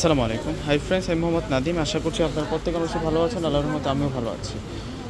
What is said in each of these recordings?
আসসালামু আলাইকুম। Hi friends আমি মোহাম্মদ নাদিম আশা করছি আপনারা প্রত্যেক অবশ্যই ভালো আছেন, আল্লাহর মতো আমিও ভালো আছি।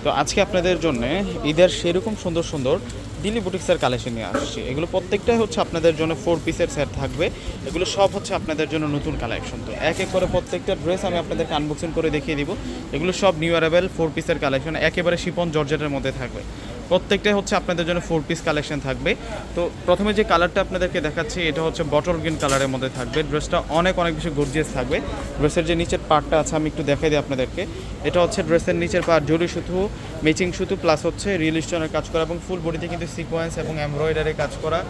তো আজকে আপনাদের জন্য ঈদের সেরকম সুন্দর সুন্দর দিল্লি বুটিক্সের কালেকশন নিয়ে আসছি। এগুলো প্রত্যেকটাই হচ্ছে আপনাদের জন্য ফোর পিসের সেট থাকবে। এগুলো সব হচ্ছে আপনাদের জন্য নতুন কালেকশন তো এক এক করে প্রত্যেকটা ড্রেস আমি আপনাদেরকে আনবক্সিং করে দেখিয়ে দিব। এগুলো সব নিউ অ্যারাইভেল ফোর পিসের কালেকশন একেবারে শিপন জর্জেটের মধ্যে থাকবে। প্রত্যেকটাই হচ্ছে আপনাদের জন্য ফোর পিস কালেকশন থাকবে। তো প্রথমে যে কালারটা আপনাদেরকে দেখাচ্ছি, এটা হচ্ছে বটল গ্রিন কালারের মধ্যে থাকবে। ড্রেসটা অনেক অনেক বেশি গর্জিয়াস থাকবে। ড্রেসের যে নিচের পার্টটা আছে, আমি একটু দেখাই দিই আপনাদেরকে। এটা হচ্ছে ড্রেসের নিচের পার্ট জরি সুতো ম্যাচিং সুতো প্লাস হচ্ছে রিয়েল স্টোনের কাজ করা এবং ফুল বডিতে কিন্তু সিকোয়েন্স এবং এমব্রয়ডারি কাজ করা।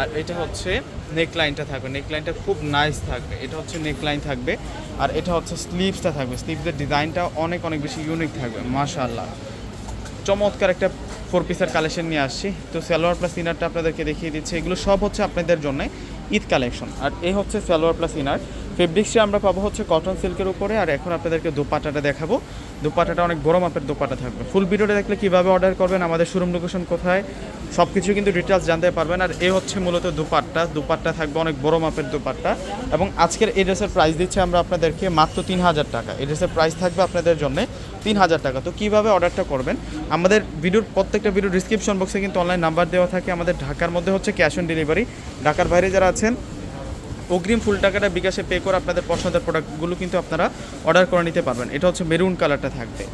আর এটা হচ্ছে নেক লাইনটা থাকবে। নেক লাইনটা খুব নাইস থাকবে। এটা হচ্ছে নেক লাইন থাকবে। আর এটা হচ্ছে স্লিভসটা থাকবে। স্লিভসের ডিজাইনটা অনেক অনেক বেশি ইউনিক থাকবে। মাশাআল্লাহ। চমৎকার একটা ফোর পিসের কালেকশন নিয়ে আসছি। তো সালোয়ার প্লাস ইনারটা আপনাদেরকে দেখিয়ে দিচ্ছি। এগুলো সব হচ্ছে আপনাদের জন্য ঈদ কালেকশন আর এই হচ্ছে সালোয়ার প্লাস ইনার ফেব্রিক্সটা আমরা পাবো হচ্ছে কটন সিল্কের উপরে। আর এখন আপনাদেরকে দোপাটাটা দেখাবো। দোপাটাটা অনেক বড় মাপের দোপাটা থাকবে। ফুল ভিডিওটা দেখলে কীভাবে অর্ডার করবেন, আমাদের শোরুম লোকেশন কোথায় সব কিছু কিন্তু ডিটেলস জানতে পারবেন। আর এ হচ্ছে মূলত দুপাট্টা। দুপাট্টা থাকবে অনেক বড় মাপের দুপাট্টা। এবং আজকের এই ড্রেসের প্রাইস দিচ্ছে আমরা আপনাদেরকে মাত্র তিন হাজার টাকা। এই ড্রেসের প্রাইস থাকবে আপনাদের জন্য তিন হাজার টাকা। তো কীভাবে অর্ডারটা করবেন? আমাদের ভিডিওর প্রত্যেকটা ভিডিও ডিসক্রিপশন বক্সে কিন্তু অনলাইন নাম্বার দেওয়া থাকে। আমাদের ঢাকার মধ্যে হচ্ছে ক্যাশ অন ডেলিভারি ঢাকার বাইরে যারা আছেন, অগ্রিম ফুল টাকাটা বিকাশে পে করে আপনাদের পছন্দের প্রোডাক্টগুলো কিন্তু আপনারা অর্ডার করে নিতে পারবেন। এটা হচ্ছে মেরুন কালারটা থাকবে।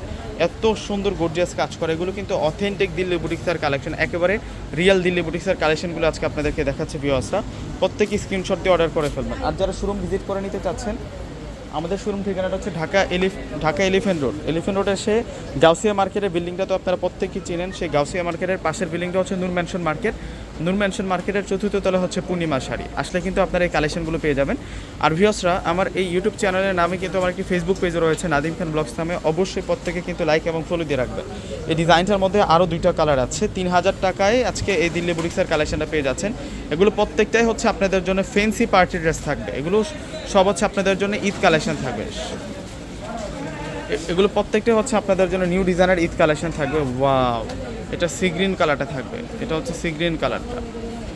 এত সুন্দর গর্জিয়াস কাজ করে। এগুলো কিন্তু অথেন্টিক দিল্লি বুটিক্সের কালেকশন একেবারে রিয়েল দিল্লি বুটিক্সের কালেকশনগুলো আজকে আপনাদেরকে দেখাচ্ছে ভিওয়াসরা প্রত্যেকে স্ক্রিনশট দিয়ে অর্ডার করে ফেলবেন। আর যারা শোরুম ভিজিট করে নিতে চাচ্ছেন আমাদের শোরুম ঠিকানাটা হচ্ছে Dhaka elephant, Dhaka Elephant Road. Elephant রোডে এসে গাউসিয়া মার্কেটের বিল্ডিংটা তো আপনারা প্রত্যেকেই চেনেন, সেই গাউসিয়া মার্কেটের পাশের বিল্ডিংটা হচ্ছে Noor mansion market Noor mansion মার্কেটের চতুর্থ তলা হচ্ছে পূর্ণিমা শাড়ি। আসলে কিন্তু আপনারা এই কালেকশনগুলো পেয়ে যাবেন। আর ভিওসরা আমার এই ইউটিউব চ্যানেলের নামে কিন্তু আমার একটি ফেসবুক পেজ রয়েছে, নাদিম খান ব্লগস নামে। অবশ্যই প্রত্যেকে কিন্তু লাইক এবং ফলো দিয়ে রাখবেন। এই ডিজাইনটার মধ্যে আরও দুইটা কালার আছে। তিন হাজার টাকায় আজকে এই দিল্লি বুটিক্সের কালেকশনটা পেয়ে যাচ্ছেন। এগুলো প্রত্যেকটাই হচ্ছে আপনাদের জন্য ফেন্সি পার্টি ড্রেস থাকবে। এগুলো সব হচ্ছে আপনাদের জন্য ঈদ কালেকশন থাকবে। এগুলো প্রত্যেকটাই হচ্ছে আপনাদের জন্য নিউ ডিজাইনের ঈদ কালেকশন থাকবে। ওয়াও এটা সি গ্রিন কালারটা থাকবে। এটা হচ্ছে সি গ্রিন কালারটা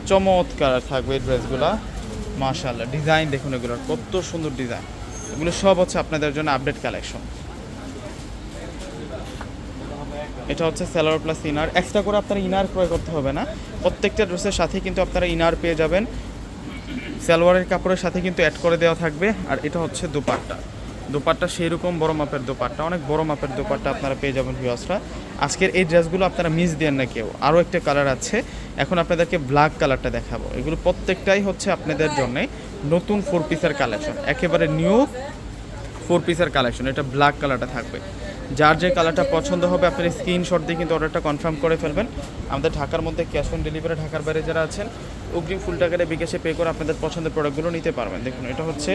চমৎকার থাকবে এই ড্রেসগুলো মাশাআল্লাহ ডিজাইন দেখুন এগুলোর, কত সুন্দর ডিজাইন এগুলো সব হচ্ছে আপনাদের জন্য আপডেট কালেকশন এটা হচ্ছে সেলার প্লাস ইনার এক্সট্রা করে আপনারা ইনার ক্রয় করতে হবে না। প্রত্যেকটা ড্রেসের সাথে কিন্তু আপনারা ইনার পেয়ে যাবেন। সালোয়ারের কাপড়ের সাথে কিন্তু অ্যাড করে দেওয়া থাকবে। আর এটা হচ্ছে দুপাট্টা। দুপাট্টা সেই রকম বড় মাপের দুপাট্টা, অনেক বড় মাপের দুপাট্টা আপনারা পেয়ে যাবেন ভিউয়ার্সরা। আজকের এই ড্রেসগুলো আপনারা মিস দেন না কেউ। আরও একটা কালার আছে। এখন আপনাদেরকে ব্ল্যাক কালারটা দেখাবো। এগুলো প্রত্যেকটাই হচ্ছে আপনাদের জন্য নতুন ফোর পিসের কালেকশন একেবারে নিউ ফোর পিসের কালেকশন এটা ব্ল্যাক কালারটা থাকবে। যার যে কালারটা পছন্দ হবে আপনি স্ক্রিনশট দিয়ে কিন্তু অর্ডারটা কনফার্ম করে ফেলবেন। আমাদের ঢাকার মধ্যে ক্যাশ অন ডেলিভারি ঢাকার বাইরে যারা আছেন, অগ্রিম ফুল টাকাটা বিকাশে পে করে আপনাদের পছন্দের প্রোডাক্টগুলো নিতে পারবেন। দেখুন, এটা হচ্ছে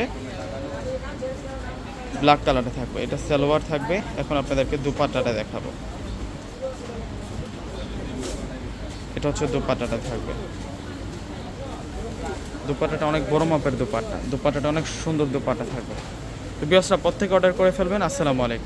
ব্ল্যাক কালারটা থাকবে, এটা সালোয়ার থাকবে। এখন আপনাদেরকে দুপাট্টাটা দেখাবো। এটা হচ্ছে দুপাটাটা থাকবে। দুপাটাটা অনেক বড় মাপের দুপাট্টা। দুপাট্টাটা অনেক সুন্দর দুপাটা থাকবে। তো বিয়সরা প্রত্যেকে অর্ডার করে ফেলবেন। আসসালামু আলাইকুম।